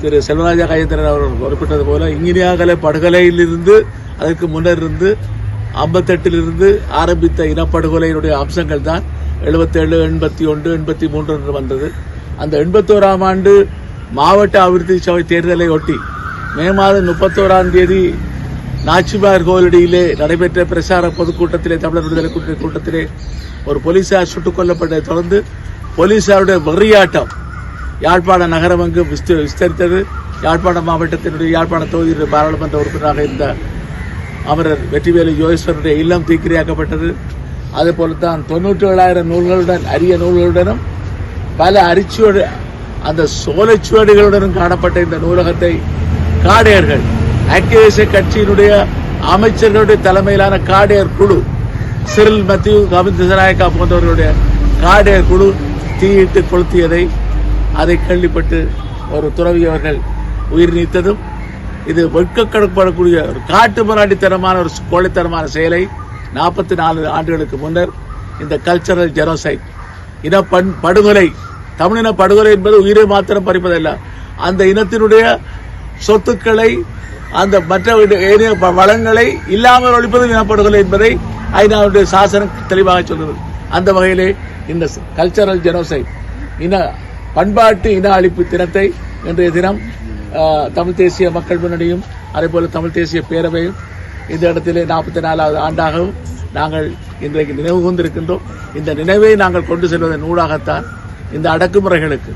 திரு செல்வராஜா கஜேந்திரன் அவர்கள் குறிப்பிட்டது போல இங்கினியாகலை படுகொலையிலிருந்து அதற்கு முன்னர் இருந்து ஐம்பத்தெட்டிலிருந்து ஆரம்பித்த இனப்படுகொலையினுடைய அம்சங்கள் தான் எழுபத்தேழு எண்பத்தி ஒன்று எண்பத்தி மூன்று என்று வந்தது. அந்த எண்பத்தோராம் ஆண்டு மாவட்ட அபிவிருத்தி சபை தேர்தலை ஒட்டி மே மாதம் முப்பத்தோராம் தேதி நாச்சிமார் கோவிலடியிலே நடைபெற்ற பிரசார பொதுக்கூட்டத்திலே தமிழர் விடுதலை கூட்டணி கூட்டத்திலே ஒரு போலீசார் சுட்டுக் கொல்லப்பட்டதை தொடர்ந்து போலீசாருடைய வெறியாட்டம் யாழ்ப்பாண நகரம் அங்கு விஸ்த- விஸ்தரித்தது. யாழ்ப்பாண மாவட்டத்தினுடைய யாழ்ப்பாண தொகுதியில் பாராளுமன்ற உறுப்பினராக இருந்த அமரர் வெற்றிவேலு யோகேஸ்வரனுடைய இல்லம் தீக்கிரையாக்கப்பட்டது. அதுபோல தான் தொண்ணூற்றி ஏழாயிரம் நூல்களுடன் அரிய நூல்களுடனும் பல அரிச்சுவடு அந்த சோலைச்சுவடுகளுடனும் காணப்பட்ட இந்த நூலகத்தை காடையர்கள் ஐக்கிய கட்சியினுடைய அமைச்சர்களுடைய தலைமையிலான காடையர் குழு சிறில் மத்தியூ கவிந்த திசநாயக்கா போன்றவர்களுடைய காடையர் குழு தீயிட்டு கொளுத்தியதை அதை கேள்விப்பட்டு ஒரு துறவி அவர்கள் உயிர் நீத்ததும் இது வெட்கக்கடப்படக்கூடிய ஒரு காட்டு மராட்டித்தனமான ஒரு கோழைத்தனமான செயலை நாற்பத்தி நாலு ஆண்டுகளுக்கு முன்னர் இந்த கல்ச்சரல் ஜெனோசைட் இன பண் படுகொலை தமிழின படுகொலை என்பது உயிரை மாத்திரம் பறிப்பதல்ல. அந்த இனத்தினுடைய சொத்துக்களை அந்த மற்ற ஏனைய ப- வளங்களை இல்லாமல் ஒழிப்பது இனப்படுகொலை என்பதை ஐநாவுடைய சாசனம் தெளிவாக சொல்கிறது அந்த வகையிலே இந்த கல்ச்சரல் ஜெனோசைட் இன பண்பாட்டு இன அழிப்பு தினத்தை இன்றைய தினம் தமிழ் தேசிய மக்கள் முன்னணியும் அதேபோல் தமிழ் தேசிய பேரவையும் இந்த இடத்திலே நாற்பத்தி நாலாவது ஆண்டாகவும் நாங்கள் இன்றைக்கு நினைவு கூர்ந்திருக்கின்றோம். இந்த நினைவை நாங்கள் கொண்டு செல்வதன் ஊடாகத்தான் இந்த அடக்குமுறைகளுக்கு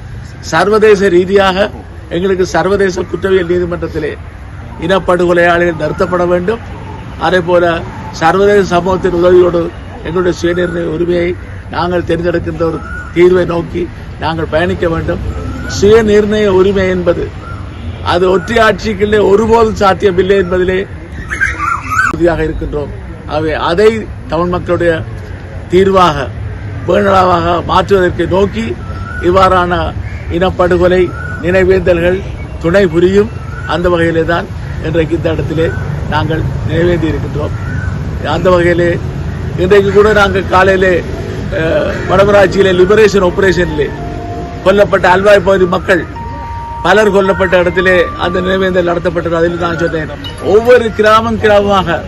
சர்வதேச ரீதியாக எங்களுக்கு சர்வதேச குற்றவியல் நீதிமன்றத்திலே இனப்படுகொலையாளிகள் நிறுத்தப்பட வேண்டும். அதே போல சர்வதேச சமூகத்தின் உதவியோடு எங்களுடைய சுயநிர்ணய உரிமையை நாங்கள் தேர்ந்தெடுக்கின்ற ஒரு தீர்வை நோக்கி நாங்கள் பயணிக்க வேண்டும். சுயநிர்ணய உரிமை என்பது. அது ஒற்றையாட்சிக்குள்ளே ஒருபோதும் சாத்தியமில்லை என்பதிலே உறுதியாக இருக்கின்றோம். ஆகவே அதை தமிழ் மக்களுடைய தீர்வாக பேணலாவாக மாற்றுவதற்கு நோக்கி இவ்வாறான இனப்படுகொலை நினைவேந்தல்கள் துணை புரியும் அந்த வகையிலே தான் இன்றைக்கு இந்த இடத்திலே நாங்கள் நினைவேந்தி இருக்கின்றோம். அந்த வகையிலே இன்றைக்கு கூட நாங்கள் காலையிலே வடமராட்சியிலே லிபரேஷன் ஆபரேஷனிலே கொல்லப்பட்ட அல்வாய் பகுதி மக்கள் பலர் கொல்லப்பட்ட இடத்திலே அந்த நினைவேந்தல் நடத்தப்பட்டது. அதில் நான் சொன்னேன் ஒவ்வொரு கிராமம் கிராமமாக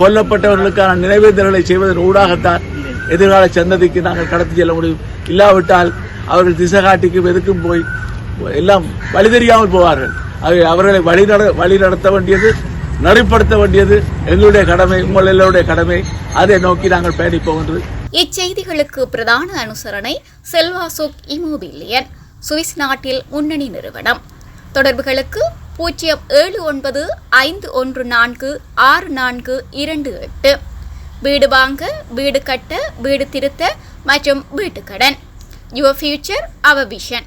கொல்லப்பட்டவர்களுக்கான நினைவேந்தல்களை செய்வதன் ஊடாகத்தான் எதிர்கால சந்ததிக்கு நாங்கள் கடத்தி செல்ல முடியும். இல்லாவிட்டால் அவர்கள் திசை காட்டிக்கும் எதுக்கும் போய் எல்லாம் வழி தெரியாமல் போவார்கள். அவை அவர்களை வழி நட வழி நடத்த வேண்டியது நெறிப்படுத்த வேண்டியது எங்களுடைய கடமை உங்கள் எல்லோருடைய கடமை. அதை நோக்கி நாங்கள் பயணிப்போம் என்று. இச்செய்திகளுக்கு பிரதான அனுசரணை செல்வாசுக் இமோபிலியன் சுவிஸ் நாட்டில் முன்னணி நிறுவனம். தொடர்புகளுக்கு பூஜ்ஜியம் ஏழு ஒன்பது ஐந்து ஒன்று நான்கு ஆறு நான்கு இரண்டு எட்டு. வீடு வாங்க வீடு கட்ட வீடு திருத்த மற்றும் வீட்டுக்கடன். Your future our vision